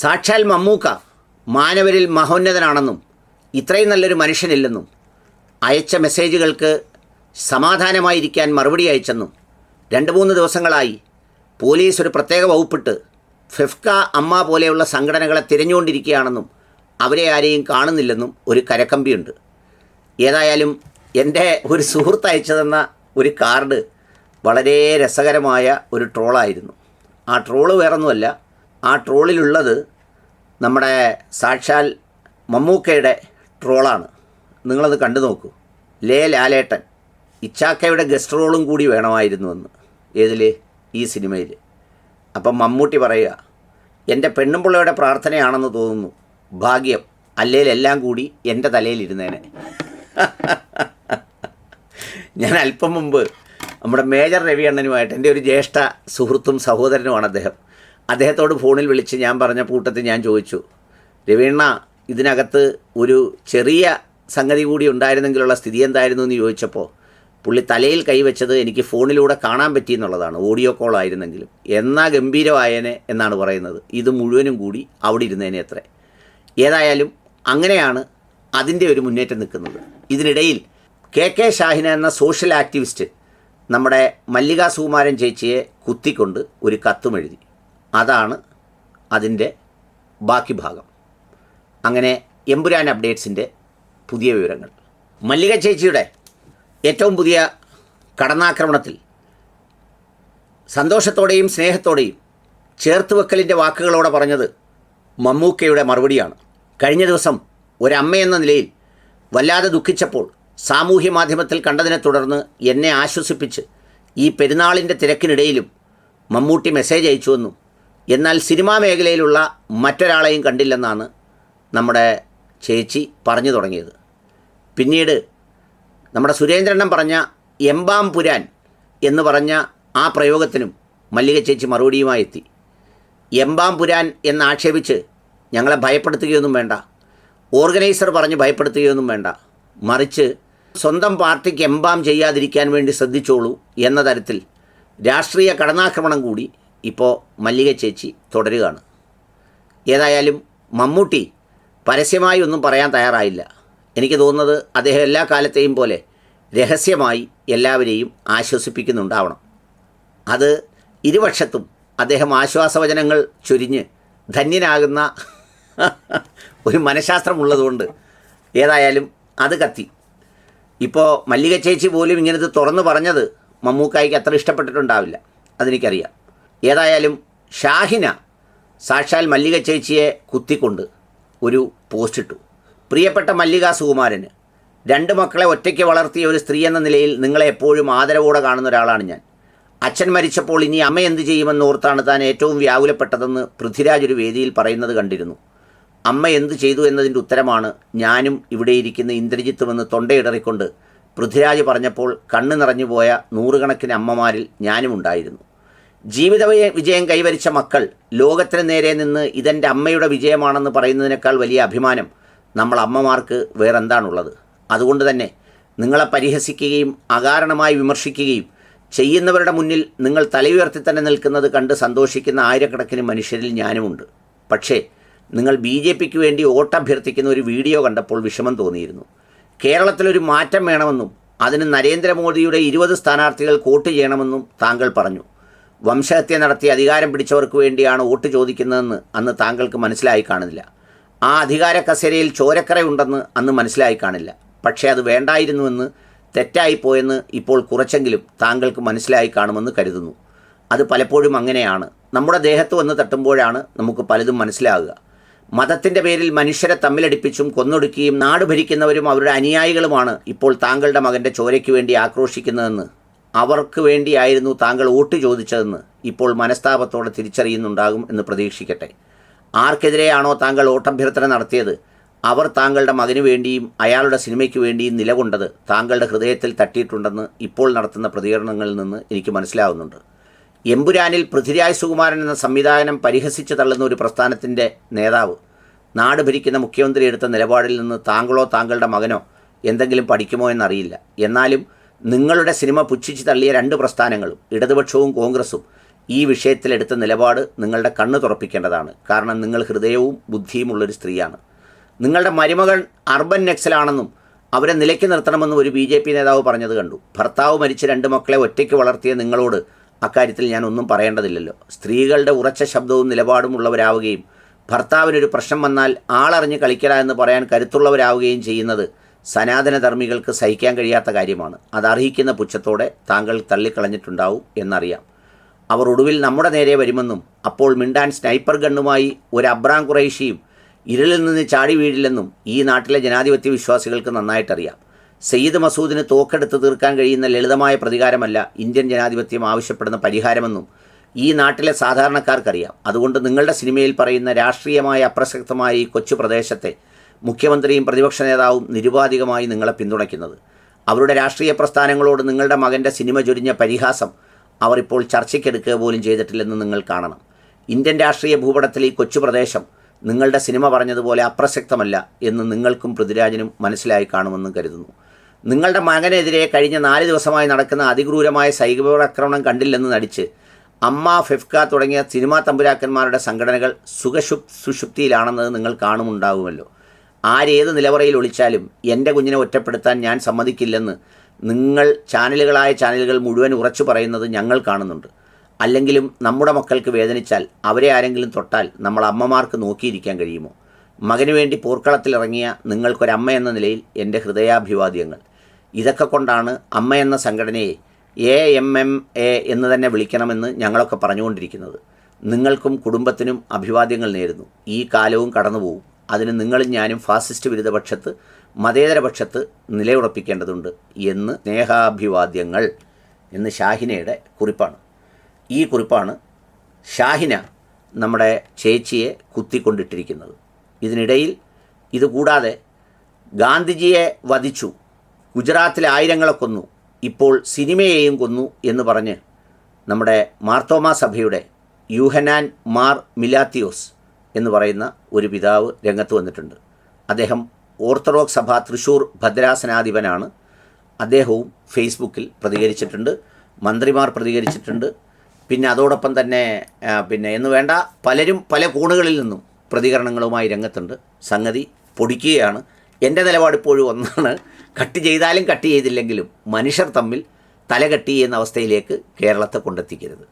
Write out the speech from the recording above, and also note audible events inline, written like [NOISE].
സാക്ഷാൽ മമ്മൂക്ക മാനവരിൽ മഹോന്നതനാണെന്നും ഇത്രയും നല്ലൊരു മനുഷ്യനില്ലെന്നും അയച്ച മെസ്സേജുകൾക്ക് സമാധാനമായിരിക്കാൻ മറുപടി അയച്ചെന്നും രണ്ട് മൂന്ന് ദിവസങ്ങളായി പോലീസ് ഒരു പ്രത്യേക വകുപ്പിട്ട് ഫെഫ്ക അമ്മ പോലെയുള്ള സംഘടനകളെ തിരഞ്ഞുകൊണ്ടിരിക്കുകയാണെന്നും അവരെ ആരെയും കാണുന്നില്ലെന്നും ഒരു കരക്കമ്പിയുണ്ട്. ഏതായാലും എന്റെ ഒരു സുഹൃത്ത് അയച്ചതെന്ന ഒരു കാർഡ് വളരെ രസകരമായ ഒരു ട്രോളായിരുന്നു. ആ ട്രോൾ വേറൊന്നുമല്ല ആ ട്രോളിലുള്ളത് നമ്മുടെ സാക്ഷാൽ മമ്മൂക്കയുടെ ട്രോളാണ്. നിങ്ങളത് കണ്ടു നോക്കൂ. ലേ ലാലേട്ടൻ ഇച്ചാക്കയുടെ ഗസ്റ്റ് റോളും കൂടി വേണമായിരുന്നു എന്ന് ഏതിൽ ഈ സിനിമയിൽ അപ്പം മമ്മൂട്ടി പറയുക എന്റെ പെണ്ണുമ്പിള്ളയുടെ പ്രാർത്ഥനയാണെന്ന് തോന്നുന്നു. ഭാഗ്യം അല്ലേലെല്ലാം കൂടി എന്റെ തലയിലിരുന്നേനെ. [LAUGHS] ഞാൻ അല്പം മുമ്പ് നമ്മുടെ മേജർ രവി അണ്ണനുമായിട്ട് എന്റെ ഒരു ജ്യേഷ്ഠ സുഹൃത്തും സഹോദരനുമാണ് അദ്ദേഹം. അദ്ദേഹത്തോട് ഫോണിൽ വിളിച്ച് ഞാൻ പറഞ്ഞ കൂട്ടത്തിൽ ഞാൻ ചോദിച്ചു രവീണ്ണ ഇതിനകത്ത് ഒരു ചെറിയ സംഗതി കൂടി ഉണ്ടായിരുന്നെങ്കിലുള്ള സ്ഥിതി എന്തായിരുന്നു? എന്ന് ചോദിച്ചപ്പോൾ പുള്ളി തലയിൽ കൈവച്ചത് എനിക്ക് ഫോണിലൂടെ കാണാൻ പറ്റി എന്നുള്ളതാണ് ഓഡിയോ കോൾ ആയിരുന്നെങ്കിലും. എന്നാ ഗംഭീരമായേനെ എന്നാണ് പറയുന്നത്. ഇത് മുഴുവനും കൂടി അവിടെ ഇരുന്നേനെ അത്രേ. ഏതായാലും അങ്ങനെയാണ് അതിന്റെ ഒരു മുന്നേറ്റം നിൽക്കുന്നത്. ഇതിനിടയിൽ കെ കെ ഷാഹിന എന്ന സോഷ്യൽ ആക്ടിവിസ്റ്റ് നമ്മുടെ മല്ലിക സുകുമാരൻ ചേച്ചിയെ കുത്തിക്കൊണ്ട് ഒരു കത്തും എഴുതി. അതാണ് അതിന്റെ ബാക്കി ഭാഗം. അങ്ങനെ എമ്പുരാൻ അപ്ഡേറ്റ്സിന്റെ പുതിയ വിവരങ്ങൾ. മല്ലിക ചേച്ചിയുടെ ഏറ്റവും പുതിയ കടന്നാക്രമണത്തിൽ സന്തോഷത്തോടെയും സ്നേഹത്തോടെയും ചേർത്ത് വെക്കലിന്റെ വാക്കുകളോടെ പറഞ്ഞത് മമ്മൂക്കയുടെ മറുപടിയാണ്. കഴിഞ്ഞ ദിവസം ഒരമ്മയെന്ന നിലയിൽ വല്ലാതെ ദുഃഖിച്ചപ്പോൾ സാമൂഹ്യ മാധ്യമത്തിൽ കണ്ടതിനെ തുടർന്ന് എന്നെ ആശ്വസിപ്പിച്ച് ഈ പെരുന്നാളിന്റെ തിരക്കിനിടയിലും മമ്മൂട്ടി മെസ്സേജ് അയച്ചുവെന്നും എന്നാൽ സിനിമാ മേഖലയിലുള്ള മറ്റൊരാളെയും കണ്ടില്ലെന്നാണ് നമ്മുടെ ചേച്ചി പറഞ്ഞു തുടങ്ങിയത്. പിന്നീട് നമ്മുടെ സുരേന്ദ്രണ്ണൻ പറഞ്ഞ എംബാം പുരാൻ എന്ന് പറഞ്ഞ ആ പ്രയോഗത്തിനും മല്ലിക ചേച്ചി മറുപടിയുമായി എത്തി. എംബാം പുരാൻ എന്ന് ആക്ഷേപിച്ച് ഞങ്ങളെ ഭയപ്പെടുത്തുകയൊന്നും വേണ്ട. ഓർഗനൈസർ പറഞ്ഞ് ഭയപ്പെടുത്തുകയൊന്നും വേണ്ട. മറിച്ച് സ്വന്തം പാർട്ടിക്ക് എംബാം ചെയ്യാതിരിക്കാൻ വേണ്ടി ശ്രദ്ധിച്ചോളൂ എന്ന തരത്തിൽ രാഷ്ട്രീയ കടന്നാക്രമണം കൂടി ഇപ്പോൾ മല്ലിക ചേച്ചി തുടരുകയാണ്. ഏതായാലും മമ്മൂട്ടി പരസ്യമായി ഒന്നും പറയാൻ തയ്യാറായില്ല. എനിക്ക് തോന്നുന്നത് അദ്ദേഹം എല്ലാ കാലത്തെയും പോലെ രഹസ്യമായി എല്ലാവരെയും ആശ്വസിപ്പിക്കുന്നുണ്ടാവണം. അത് ഇരുപക്ഷത്തും അദ്ദേഹം ആശ്വാസവചനങ്ങൾ ചൊരിഞ്ഞ് ധന്യനാകുന്ന [LAUGHS] ഒരു മനഃശാസ്ത്രമുള്ളതുകൊണ്ട് ഏതായാലും അത് കത്തി. ഇപ്പോൾ മല്ലിക ചേച്ചി പോലും ഇങ്ങനത് തുറന്നു പറഞ്ഞത് മമ്മൂക്കായിക്ക് അത്ര ഇഷ്ടപ്പെട്ടിട്ടുണ്ടാവില്ല. അതെനിക്കറിയാം. ഏതായാലും ഷാഹിന സാക്ഷാൽ മല്ലിക ചേച്ചിയെ കുത്തിക്കൊണ്ട് ഒരു പോസ്റ്റ് ഇട്ടു പ്രിയപ്പെട്ട മല്ലിക സുകുമാരന് രണ്ട് മക്കളെ ഒറ്റയ്ക്ക് വളർത്തിയ ഒരു സ്ത്രീ എന്ന നിലയിൽ നിങ്ങളെ എപ്പോഴും ആദരവോടെ കാണുന്ന ഒരാളാണ് ഞാൻ. അച്ഛൻ മരിച്ചപ്പോൾ ഇനി അമ്മ എന്ത് ചെയ്യുമെന്ന് ഓർത്താണ് താൻ ഏറ്റവും വ്യാകുലപ്പെട്ടതെന്ന് പൃഥ്വിരാജ് ഒരു വേദിയിൽ പറയുന്നത് കണ്ടിരുന്നു. അമ്മ എന്ത് ചെയ്തു എന്നതിന്റെ ഉത്തരമാണ് ഞാനും ഇവിടെ ഇരിക്കുന്ന ഇന്ദ്രജിത്തുമെന്ന് തൊണ്ടയിടറിക്കൊണ്ട് പൃഥ്വിരാജ് പറഞ്ഞപ്പോൾ കണ്ണു നിറഞ്ഞുപോയ നൂറുകണക്കിന് അമ്മമാരിൽ ഞാനും ഉണ്ടായിരുന്നു ജീവിത വിജയം കൈവരിച്ച മക്കൾ ലോകത്തിന് നേരെ നിന്ന് ഇതെന്റെ അമ്മയുടെ വിജയമാണെന്ന് പറയുന്നതിനേക്കാൾ വലിയ അഭിമാനം നമ്മൾ അമ്മമാർക്ക് വേറെന്താണുള്ളത്? അതുകൊണ്ട് തന്നെ നിങ്ങളെ പരിഹസിക്കുകയും അകാരണമായി വിമർശിക്കുകയും ചെയ്യുന്നവരുടെ മുന്നിൽ നിങ്ങൾ തലയുയർത്തി തന്നെ നിൽക്കുന്നത് കണ്ട് സന്തോഷിക്കുന്ന ആയിരക്കണക്കിന് മനുഷ്യരിൽ ഞാനുമുണ്ട് പക്ഷേ നിങ്ങൾ ബി ജെ പിക്ക് വേണ്ടി വോട്ടഭ്യർത്ഥിക്കുന്ന ഒരു വീഡിയോ കണ്ടപ്പോൾ വിഷമം തോന്നിയിരുന്നു. കേരളത്തിലൊരു മാറ്റം വേണമെന്നും അതിന് നരേന്ദ്രമോദിയുടെ ഇരുപത് സ്ഥാനാർത്ഥികൾ വോട്ട് ചെയ്യണമെന്നും താങ്കൾ പറഞ്ഞു. വംശഹത്യ നടത്തി അധികാരം പിടിച്ചവർക്ക് വേണ്ടിയാണ് വോട്ട് ചോദിക്കുന്നതെന്ന് അന്ന് താങ്കൾക്ക് മനസ്സിലായി കാണുന്നില്ല. ആ അധികാര കസേരയിൽ ചോരക്കറയുണ്ടെന്ന് അന്ന് മനസ്സിലായി കാണില്ല. പക്ഷേ അത് വേണ്ടായിരുന്നുവെന്ന് തെറ്റായിപ്പോയെന്ന് ഇപ്പോൾ കുറച്ചെങ്കിലും താങ്കൾക്ക് മനസ്സിലായി കാണുമെന്ന് കരുതുന്നു. അത് പലപ്പോഴും അങ്ങനെയാണ്. നമ്മുടെ ദേഹത്ത് വന്ന് തട്ടുമ്പോഴാണ് നമുക്ക് പലതും മനസ്സിലാകുക. മതത്തിന്റെ പേരിൽ മനുഷ്യരെ തമ്മിലടിപ്പിച്ചും കൊന്നൊടുക്കിയും നാട് ഭരിക്കുന്നവരും അവരുടെ അനുയായികളുമാണ് ഇപ്പോൾ താങ്കളുടെ മകന്റെ ചോരയ്ക്ക് വേണ്ടി ആക്രോശിക്കുന്നതെന്ന് അവർക്ക് വേണ്ടിയായിരുന്നു താങ്കൾ വോട്ട് ചോദിച്ചതെന്ന് ഇപ്പോൾ മനസ്താപത്തോടെ തിരിച്ചറിയുന്നുണ്ടാകും എന്ന് പ്രതീക്ഷിക്കട്ടെ. ആർക്കെതിരെയാണോ താങ്കൾ വോട്ടഭ്യർത്ഥന നടത്തിയത്? അവർ താങ്കളുടെ മകനു വേണ്ടിയും അയാളുടെ സിനിമയ്ക്ക് വേണ്ടിയും നിലകൊണ്ടത് താങ്കളുടെ ഹൃദയത്തിൽ തട്ടിയിട്ടുണ്ടെന്ന് ഇപ്പോൾ നടത്തുന്ന പ്രതികരണങ്ങളിൽ നിന്ന് എനിക്ക് മനസ്സിലാവുന്നുണ്ട്. എമ്പുരാനിൽ പൃഥ്വിരാജ് സുകുമാരൻ എന്ന സംവിധാനം പരിഹസിച്ച് തള്ളുന്ന ഒരു പ്രസ്ഥാനത്തിന്റെ നേതാവ് നാട് ഭരിക്കുന്ന മുഖ്യമന്ത്രി എടുത്ത നിലപാടിൽ നിന്ന് താങ്കളോ താങ്കളുടെ മകനോ എന്തെങ്കിലും പഠിക്കുമോ എന്നറിയില്ല. എന്നാലും നിങ്ങളുടെ സിനിമ പുച്ഛിച്ച് തള്ളിയ രണ്ട് പ്രസ്ഥാനങ്ങളും ഇടതുപക്ഷവും കോൺഗ്രസും ഈ വിഷയത്തിലെടുത്ത നിലപാട് നിങ്ങളുടെ കണ്ണ് തുറപ്പിക്കേണ്ടതാണ്. കാരണം നിങ്ങൾ ഹൃദയവും ബുദ്ധിയുമുള്ളൊരു സ്ത്രീയാണ്. നിങ്ങളുടെ മരുമകൾ അർബൻ നക്സലാണെന്നും അവരെ നിലയ്ക്ക് നിർത്തണമെന്നും ഒരു ബി ജെ പി നേതാവ് പറഞ്ഞത് കണ്ടു. ഭർത്താവ് മരിച്ച രണ്ട് മക്കളെ ഒറ്റയ്ക്ക് വളർത്തിയ നിങ്ങളോട് അക്കാര്യത്തിൽ ഞാൻ ഒന്നും പറയേണ്ടതില്ലല്ലോ. സ്ത്രീകളുടെ ഉറച്ച ശബ്ദവും നിലപാടും ഉള്ളവരാവുകയും ഭർത്താവിനൊരു പ്രശ്നം വന്നാൽ ആളറിഞ്ഞ് കളിക്കട എന്ന് പറയാൻ കരുത്തുള്ളവരാവുകയും ചെയ്യുന്നത് സനാതന ധർമ്മികൾക്ക് സഹിക്കാൻ കഴിയാത്ത കാര്യമാണ്. അത് അർഹിക്കുന്ന പുച്ഛത്തോടെ താങ്കൾ തള്ളിക്കളഞ്ഞിട്ടുണ്ടാവും എന്നറിയാം. അവർ ഒടുവിൽ നമ്മുടെ നേരെ വരുമെന്നും അപ്പോൾ മിണ്ടാൻ സ്നൈപ്പർ ഗണ്ണുമായി ഒരു അബ്രാം കുറേശിയും ഇരുളിൽ നിന്ന് ചാടി വീഴില്ലെന്നും ഈ നാട്ടിലെ ജനാധിപത്യ വിശ്വാസികൾക്ക് നന്നായിട്ടറിയാം. സയ്യിദ് മസൂദിന് തോക്കെടുത്ത് തീർക്കാൻ കഴിയുന്ന ലളിതമായ പ്രതികാരമല്ല ഇന്ത്യൻ ജനാധിപത്യം ആവശ്യപ്പെടുന്ന പരിഹാരമെന്നും ഈ നാട്ടിലെ സാധാരണക്കാർക്കറിയാം. അതുകൊണ്ട് നിങ്ങളുടെ സിനിമയിൽ പറയുന്ന രാഷ്ട്രീയമായ അപ്രസക്തമായ ഈ കൊച്ചു പ്രദേശത്തെ മുഖ്യമന്ത്രിയും പ്രതിപക്ഷ നേതാവും നിരുപാധികമായി നിങ്ങളെ പിന്തുണയ്ക്കുന്നത്. അവരുടെ രാഷ്ട്രീയ പ്രസ്ഥാനങ്ങളോട് നിങ്ങളുടെ മകന്റെ സിനിമ ചൊരിഞ്ഞ പരിഹാസം അവർ ഇപ്പോൾ ചർച്ചയ്ക്കെടുക്കുക പോലും ചെയ്തിട്ടില്ലെന്ന് നിങ്ങൾ കാണണം. ഇന്ത്യൻ രാഷ്ട്രീയ ഭൂപടത്തിൽ ഈ കൊച്ചു പ്രദേശം നിങ്ങളുടെ സിനിമ പറഞ്ഞതുപോലെ അപ്രസക്തമല്ല എന്ന് നിങ്ങൾക്കും പൃഥ്വിരാജിനും മനസ്സിലായി കാണുമെന്നും കരുതുന്നു. നിങ്ങളുടെ മകനെതിരെ കഴിഞ്ഞ നാല് ദിവസമായി നടക്കുന്ന അതിക്രൂരമായ സൈബർ കണ്ടില്ലെന്ന് നടിച്ച് അമ്മ ഫെഫ്ക തുടങ്ങിയ സിനിമാ തമ്പുരാക്കന്മാരുടെ സംഘടനകൾ സുഖശുപ് സുഷുപ്തിയിലാണെന്നത് നിങ്ങൾ കാണുമുണ്ടാകുമല്ലോ ആരേത് നിലവറയിൽ ഒളിച്ചാലും എന്റെ കുഞ്ഞിനെ ഒറ്റപ്പെടുത്താൻ ഞാൻ സമ്മതിക്കില്ലെന്ന് നിങ്ങൾ ചാനലുകളായ ചാനലുകൾ മുഴുവൻ ഉറച്ചു പറയുന്നത് ഞങ്ങൾ കാണുന്നുണ്ട്. അല്ലെങ്കിലും നമ്മുടെ മക്കൾക്ക് വേദനിച്ചാൽ അവരെ ആരെങ്കിലും തൊട്ടാൽ നമ്മൾ അമ്മമാർക്ക് നോക്കിയിരിക്കാൻ കഴിയുമോ? മകന് വേണ്ടി പോർക്കളത്തിലിറങ്ങിയ നിങ്ങൾക്കൊരമ്മ എന്ന നിലയിൽ എന്റെ ഹൃദയാഭിവാദ്യങ്ങൾ. ഇതൊക്കെ കൊണ്ടാണ് അമ്മ എന്ന സംഘടനയെ എ എം എം എ എന്ന് തന്നെ വിളിക്കണമെന്ന് ഞങ്ങളൊക്കെ പറഞ്ഞുകൊണ്ടിരിക്കുന്നത്. നിങ്ങൾക്കും കുടുംബത്തിനും അഭിവാദ്യങ്ങൾ നേരുന്നു. ഈ കാലവും കടന്നുപോകും. അതിന് നിങ്ങളും ഞാനും ഫാസിസ്റ്റ് വിരുദ്ധപക്ഷത്ത് മതേതര പക്ഷത്ത് നിലയുറപ്പിക്കേണ്ടതുണ്ട് എന്ന് സ്നേഹാഭിവാദ്യങ്ങൾ എന്ന് ഷാഹിനയുടെ കുറിപ്പാണ്. ഈ കുറിപ്പാണ് ഷാഹിന നമ്മുടെ ചേച്ചിയെ കുത്തിക്കൊണ്ടിട്ടിരിക്കുന്നത്. ഇതിനിടയിൽ ഇതുകൂടാതെ ഗാന്ധിജിയെ വധിച്ചു ഗുജറാത്തിലെ ആയിരങ്ങളെ കൊന്നു ഇപ്പോൾ സിനിമയെയും കൊന്നു എന്ന് പറഞ്ഞ് നമ്മുടെ മാർത്തോമാ സഭയുടെ യുഹനാൻ മാർ മിലാത്തിയോസ് എന്ന് പറയുന്ന ഒരു പിതാവ് രംഗത്ത് വന്നിട്ടുണ്ട്. അദ്ദേഹം ഓർത്തഡോക്സ് സഭ തൃശൂർ ഭദ്രാസനാധിപനാണ്. അദ്ദേഹവും ഫേസ്ബുക്കിൽ പ്രതികരിച്ചിട്ടുണ്ട് മന്ത്രിമാർ പ്രതികരിച്ചിട്ടുണ്ട്. പിന്നെ അതോടൊപ്പം തന്നെ പിന്നെ എന്ന് വേണ്ട പലരും പല കോണുകളിൽ നിന്നും പ്രതികരണങ്ങളുമായി രംഗത്തുണ്ട്. സംഗതി പൊടിക്കുകയാണ്. എന്റെ നിലപാട് ഇപ്പോഴും ഒന്നാണ് കട്ട് ചെയ്താലും കട്ട് ചെയ്തില്ലെങ്കിലും മനുഷ്യർ തമ്മിൽ തലകെട്ടി എന്ന അവസ്ഥയിലേക്ക് കേരളത്തെ കൊണ്ടെത്തിക്കരുത്.